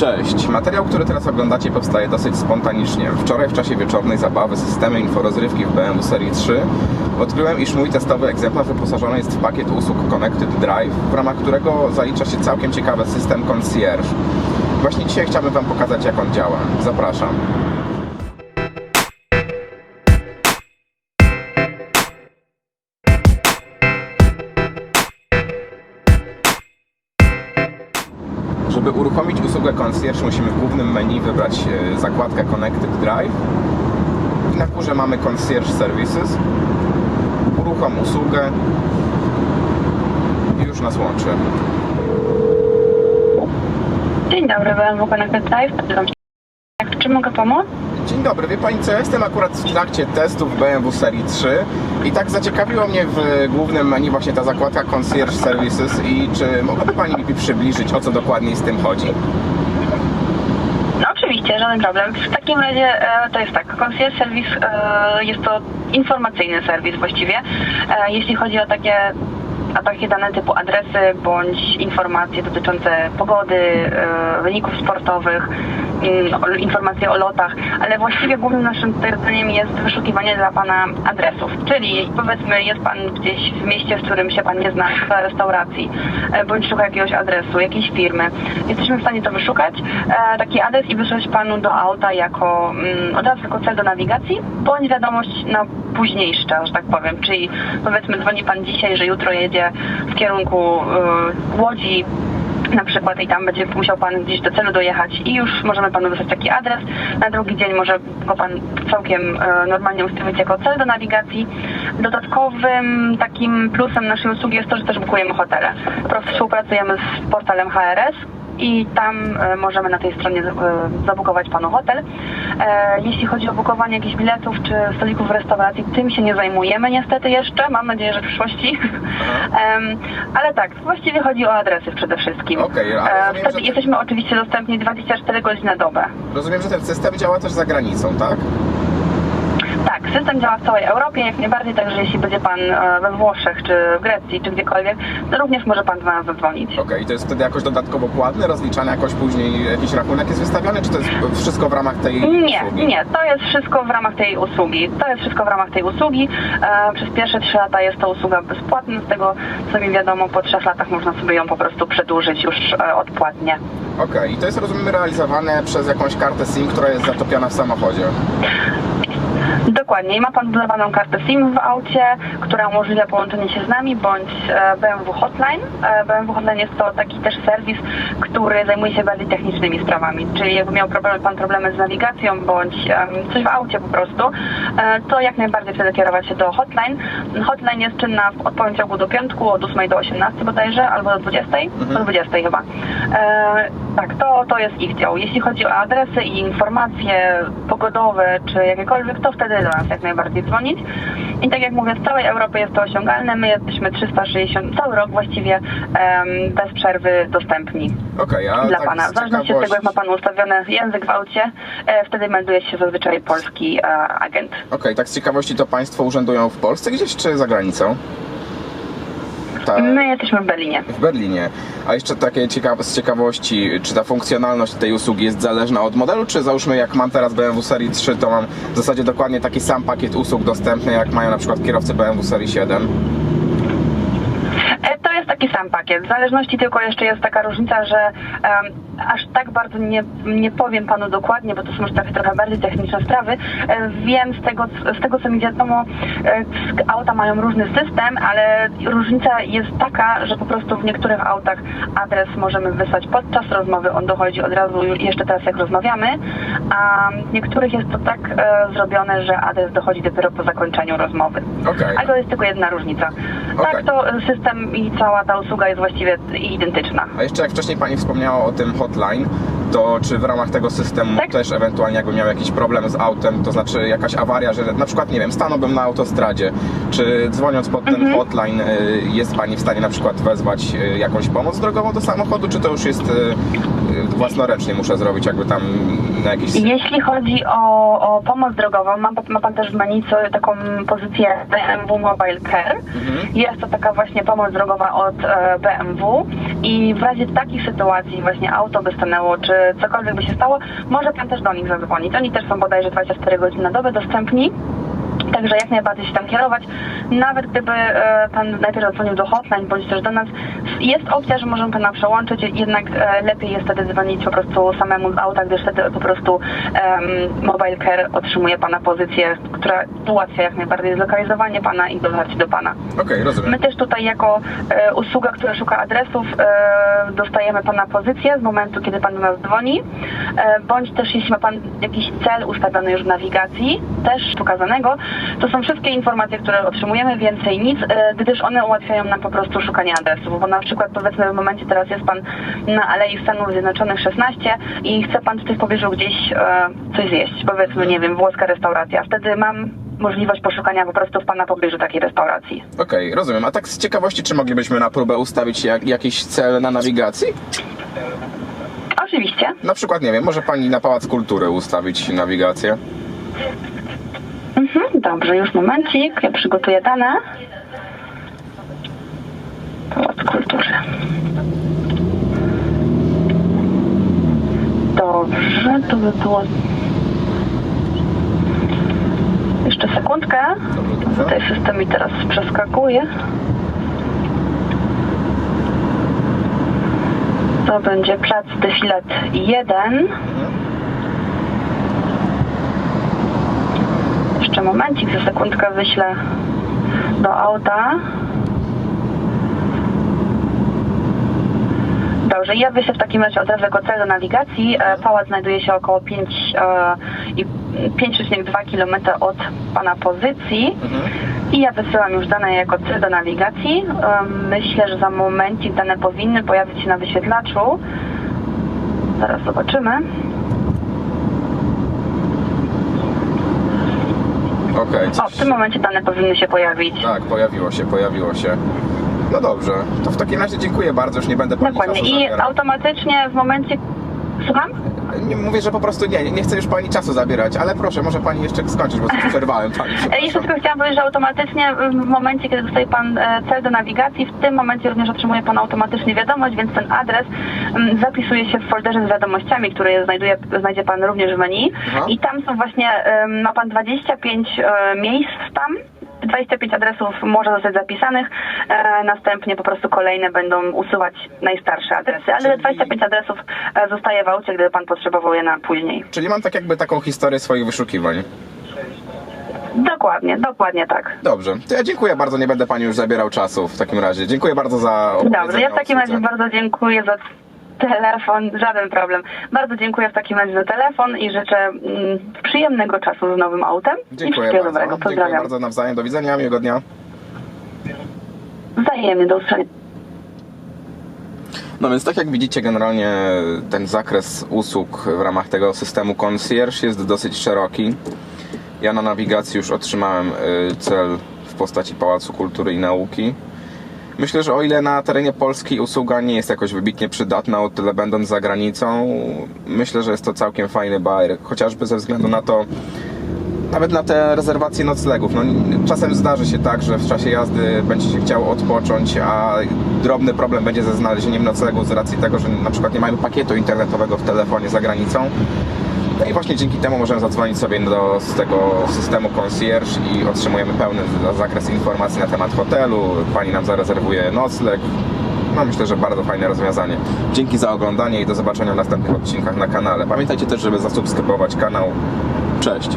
Cześć. Materiał, który teraz oglądacie powstaje dosyć spontanicznie. Wczoraj w czasie wieczornej zabawy systemy inforozrywki w BMW serii 3 odkryłem, iż mój testowy egzemplarz wyposażony jest w pakiet usług Connected Drive, w ramach którego zalicza się całkiem ciekawy system concierge. Właśnie dzisiaj chciałbym Wam pokazać, jak on działa. Zapraszam. Żeby uruchomić usługę concierge musimy w głównym menu wybrać e, zakładkę Connected Drive na górze mamy Concierge Services. Uruchom usługę i już nas łączy. Dzień dobry, BMW Connected Drive. Czy mogę pomóc? Dzień dobry, wie Pani co, jestem akurat w trakcie testów BMW serii 3 i tak zaciekawiło mnie w głównym menu właśnie ta zakładka Concierge Services i czy mogłaby Pani mi przybliżyć o co dokładnie z tym chodzi? No oczywiście, żaden problem. W takim razie e, to jest tak, Concierge Service e, jest to informacyjny serwis właściwie, e, jeśli chodzi o takie a takie dane typu adresy bądź informacje dotyczące pogody, e, wyników sportowych, informacje o lotach, ale właściwie głównym naszym zadaniem jest wyszukiwanie dla Pana adresów, czyli powiedzmy jest Pan gdzieś w mieście, w którym się Pan nie zna, w restauracji, e, bądź szuka jakiegoś adresu, jakiejś firmy. Jesteśmy w stanie to wyszukać, e, taki adres i wysłać Panu do auta jako mm, od razu jako cel do nawigacji, bądź wiadomość na późniejsze, że tak powiem, czyli powiedzmy dzwoni Pan dzisiaj, że jutro jedzie w kierunku y, Łodzi, na przykład i tam będzie musiał Pan gdzieś do celu dojechać i już możemy Panu wysłać taki adres. Na drugi dzień może go Pan całkiem e, normalnie ustawić jako cel do nawigacji. Dodatkowym takim plusem naszej usługi jest to, że też bukujemy hotele. Po prostu współpracujemy z portalem HRS i tam e, możemy na tej stronie e, zabukować Panu hotel. E, Jeśli chodzi o bukowanie jakichś biletów czy stolików w restauracji, tym się nie zajmujemy niestety jeszcze. Mam nadzieję, że w przyszłości. Ale tak, właściwie chodzi o adresy przede wszystkim. E, rozumiem, Wtedy że- jesteśmy oczywiście dostępni 24 godziny na dobę. Rozumiem, że ten system działa też za granicą, tak? Tak, system działa w całej Europie, jak najbardziej, także jeśli będzie Pan e, we Włoszech, czy w Grecji, czy gdziekolwiek, to również może Pan do nas zadzwonić. Okej, to jest wtedy jakoś dodatkowo płatne, rozliczane jakoś później jakiś rachunek jest wystawiony, czy to jest wszystko w ramach tej Nie, usługi? nie, to jest wszystko w ramach tej usługi. To jest wszystko w ramach tej usługi. E, przez pierwsze trzy lata jest to usługa bezpłatna, z tego co mi wiadomo, po trzech latach można sobie ją po prostu przedłużyć już e, odpłatnie. Okej, i to jest rozumiem realizowane przez jakąś kartę SIM, która jest zatopiona w samochodzie. Dokładnie. I ma Pan wbudowaną kartę SIM w aucie, która umożliwia połączenie się z nami, bądź e, BMW Hotline. E, BMW Hotline jest to taki też serwis, który zajmuje się bardziej technicznymi sprawami. Czyli jakby miał problem, Pan problemy z nawigacją, bądź coś w aucie po prostu, e, to jak najbardziej wtedy kierować się do Hotline. Hotline jest czynna w- od poniedziałku do piątku, od 8 do 18 bodajże, albo do 20, do 20 chyba. Tak, to, to jest ich dział. Jeśli chodzi o adresy i informacje pogodowe, czy jakiekolwiek, to wtedy do nas jak najbardziej dzwonić. I tak jak mówię, w całej Europie jest to osiągalne. My jesteśmy 360, cały rok właściwie em, bez przerwy dostępni Okej, a dla tak Pana. W zależności od tego, jak ma Pan ustawiony język w aucie, e, wtedy melduje się zazwyczaj polski e, agent. Okej, tak z ciekawości to Państwo urzędują w Polsce gdzieś, czy za granicą? Tak. My jesteśmy w Berlinie. W Berlinie. A jeszcze takie ciekawe, z ciekawości, czy ta funkcjonalność tej usługi jest zależna od modelu, czy załóżmy jak mam teraz BMW serii 3, to mam w zasadzie dokładnie taki sam pakiet usług dostępny, jak mają na przykład kierowcy BMW serii 7? E, To jest taki sam pakiet. W zależności tylko jeszcze jest taka różnica, że em, aż tak bardzo nie, nie powiem panu dokładnie, bo to są już takie trochę bardziej techniczne sprawy. E, Wiem z tego, z tego co mi wiadomo, e, auta mają różny system, ale różnica jest taka, że po prostu w niektórych autach adres możemy wysłać podczas rozmowy, on dochodzi od razu jeszcze teraz jak rozmawiamy, a w niektórych jest to tak e, zrobione, że adres dochodzi dopiero po zakończeniu rozmowy. Okej. Ale to jest tylko jedna różnica. Okej. Tak, to system i cała ta usługa jest właściwie identyczna. A jeszcze jak wcześniej Pani wspomniała o tym hotline, to czy w ramach tego systemu Tak. też ewentualnie jakbym miał jakiś problem z autem, to znaczy jakaś awaria, że na przykład, nie wiem, stanąłbym na autostradzie, czy dzwoniąc pod ten Mhm. hotline y, jest Pani w stanie na przykład wezwać y, jakąś pomoc drogową do samochodu, czy to już jest y, własnoręcznie muszę zrobić, jakby tam na jakiś... Jeśli chodzi o, o pomoc drogową, ma, ma Pan też w menu co, taką pozycję BMW Mobile Care. Mhm. Jest to taka właśnie pomoc drogowa od e, BMW i w razie takich sytuacji właśnie auto by stanęło, czy cokolwiek by się stało, może Pan też do nich zadzwonić. Oni też są bodajże 24 godziny na dobę dostępni. Także jak najbardziej się tam kierować. Nawet gdyby e, Pan najpierw zadzwonił do hotline, bądź też do nas, jest opcja, że możemy Pana przełączyć, jednak e, lepiej jest wtedy dzwonić po prostu samemu z auta, gdyż wtedy po prostu Mobile Care otrzymuje Pana pozycję, która ułatwia jak najbardziej zlokalizowanie Pana i dotarcie do Pana. Okej, rozumiem. My też tutaj jako e, usługa, która szuka adresów, e, dostajemy Pana pozycję z momentu, kiedy Pan do nas dzwoni, e, bądź też jeśli ma Pan jakiś cel ustawiony już w nawigacji, też ukazanego, to są wszystkie informacje, które otrzymujemy, więcej nic, e, gdyż one ułatwiają nam po prostu szukanie adresów, bo na przykład powiedzmy w momencie teraz jest Pan na Alei Stanów Zjednoczonych 16 i chce Pan tutaj w pobliżu gdzieś e, coś zjeść, powiedzmy, nie wiem, włoska restauracja, wtedy mam możliwość poszukania po prostu w Pana pobliżu takiej restauracji. Okej, rozumiem. A tak z ciekawości, czy moglibyśmy na próbę ustawić jak, jakiś cel na nawigacji? Oczywiście. Na przykład, nie wiem, może pani na Pałac Kultury ustawić nawigację? Mhm, dobrze, już momencik. Ja przygotuję dane. Pałac Kultury. Dobrze, to by było... Jeszcze sekundkę. Tutaj system mi teraz przeskakuje. To będzie plac Defilat 1. Jeszcze momencik, za sekundkę wyślę do auta. Dobrze, ja wyślę w takim razie od razu jako cel do nawigacji. E, Pałac znajduje się około 5 e, 5,2 km od Pana pozycji. Mhm. I ja wysyłam już dane jako cel do nawigacji. Em, Myślę, że za momencik dane powinny pojawić się na wyświetlaczu. Zaraz zobaczymy. Okej, O, coś... w tym momencie dane powinny się pojawić. Tak, pojawiło się, pojawiło się. No dobrze, to w takim razie dziękuję bardzo, już nie będę pani Dokładnie. czasu I zabierał. automatycznie w momencie. Słucham? Nie, mówię, że po prostu nie, nie chcę już pani czasu zabierać, ale proszę, może pani jeszcze skończyć, bo coś przerwałem pani. Jeszcze tylko chciałam powiedzieć, że automatycznie w momencie, kiedy dostaje Pan e, cel do nawigacji, w tym momencie również otrzymuje Pan automatycznie wiadomość, więc ten adres mm, zapisuje się w folderze z wiadomościami, który znajduje, znajdzie Pan również w menu. Aha. I tam są właśnie, ma Pan 25 e, miejsc tam. 25 adresów może zostać zapisanych, e, następnie po prostu kolejne będą usuwać najstarsze adresy, ale Czyli- 25 adresów e, zostaje w aucie, gdyby Pan potrzebował je na później. Czyli mam tak jakby taką historię swoich wyszukiwań. Dokładnie, dokładnie tak. Dobrze, to ja dziękuję bardzo, nie będę pani już zabierał czasu w takim razie. Dziękuję bardzo za Dobrze, ja w takim razie bardzo dziękuję za telefon, żaden problem. Bardzo dziękuję w takim razie za telefon i życzę mm, przyjemnego czasu z nowym autem i Dziękuję wszystkiego bardzo. dobrego. Dziękuję Pozdrawiam. bardzo nawzajem, do widzenia, miłego dnia. Wzajemnie, do usłyszenia. No więc tak jak widzicie, generalnie ten zakres usług w ramach tego systemu concierge jest dosyć szeroki. Ja na nawigacji już otrzymałem y, cel w postaci Pałacu Kultury i Nauki. Myślę, że o ile na terenie Polski usługa nie jest jakoś wybitnie przydatna, o tyle będąc za granicą, myślę, że jest to całkiem fajny bajer, chociażby ze względu na to, nawet na te rezerwacje noclegów. No, czasem zdarzy się tak, że w czasie jazdy będzie się chciało odpocząć, a drobny problem będzie ze znalezieniem noclegu z racji tego, że na przykład nie mamy pakietu internetowego w telefonie za granicą. No i właśnie dzięki temu możemy zadzwonić sobie do z tego systemu concierge i otrzymujemy pełny za- zakres informacji na temat hotelu. Pani nam zarezerwuje nocleg. No myślę, że bardzo fajne rozwiązanie. Dzięki za oglądanie i do zobaczenia w następnych odcinkach na kanale. Pamiętajcie też, żeby zasubskrybować kanał. Cześć!